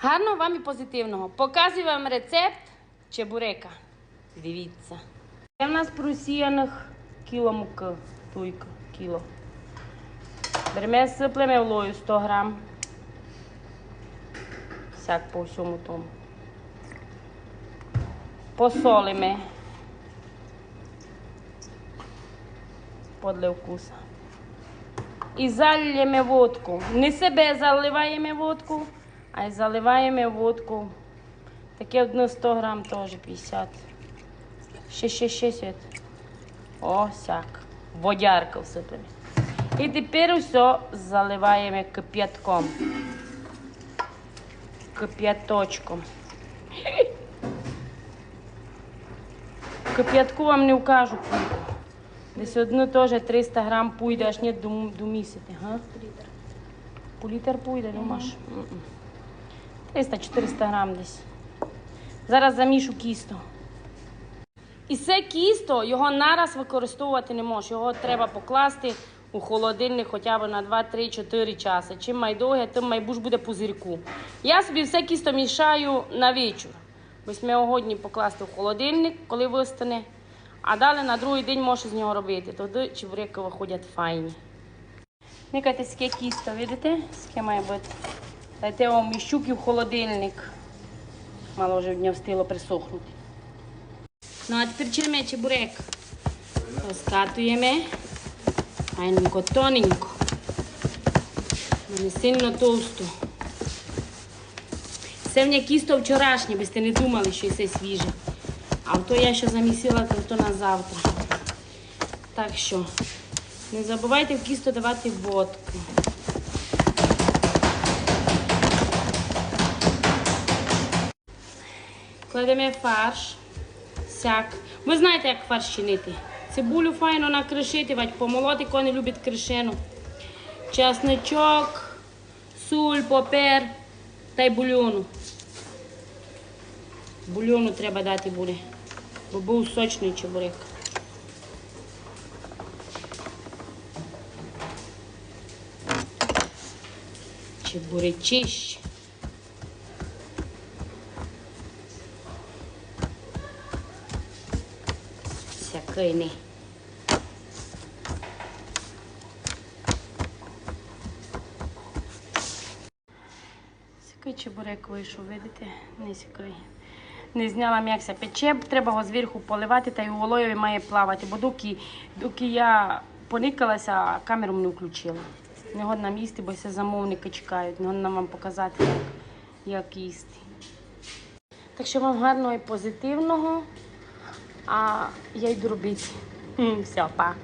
Гарного вам і позитивного. Показую вам рецепт чебурека. Дивіться. Це в нас просіяних кіло муки. Туйка, кіло. Беремо, сиплемо влою 100 грам. Всяк по всьому тому. Посолимо. Подле вкуса. І зальємо водку. Не себе заливаємо водку, а й заливаємо водку. Таке одне 100 грам теж 50. Ще, ще, ще світ. О, сяк. Водярка всипали. І тепер все заливаємо кип'ятком. Кип'яточком. Кип'ятку вам не вкажу. Десь одну теж 300 грам пуйде, аж не до, до місяця. Га? По пуйде, не маш. 300-400 грам десь. Зараз замішу кісто. І це кісто його нараз використовувати не можеш. Його треба покласти у холодильник хоча б на 2-3-4 часи. Чим майдовге, тим майбуш буде пузирку. Я собі все кісто мішаю на вечір. Восьмиогодні покласти в холодильник, коли вистане. А далі на другий день можеш з нього робити. Тоді чебуреки виходять файні. Никайте скільки кісто, видите? Скільки має бути. Дайте вам міщуки в холодильник. Мало вже нього встигло присохнути. Ну, а тепер черме чебурек. Розкатуємо. Файненько, тоненько. Не сильно товсто. Це в мене кісто вчорашнє, би сте не думали, що це свіже. А то я ще замісила, то на завтра. Так що, не забувайте в кісто давати водку. Кладемо фарш. Сяк. Ви знаєте, як фарш чинити. Цибулю файно накришити, помолоти, кого не любить кришену. Часничок, суль, попер та й бульйону. Бульйону треба дати буде, бо був сочний чебурек. Чебуречище. Всякий не. Сякий чебурек вийшов, видите? Не сякий. Не зняла м'якся пече, треба його зверху поливати та й у олоєві має плавати, бо доки, доки я поникалася, камеру не включила. Не годна їсти, бо все замовники чекають. Не годна вам показати, як, як їсти. Так що вам гарного і позитивного, а я йду робити. Все, па.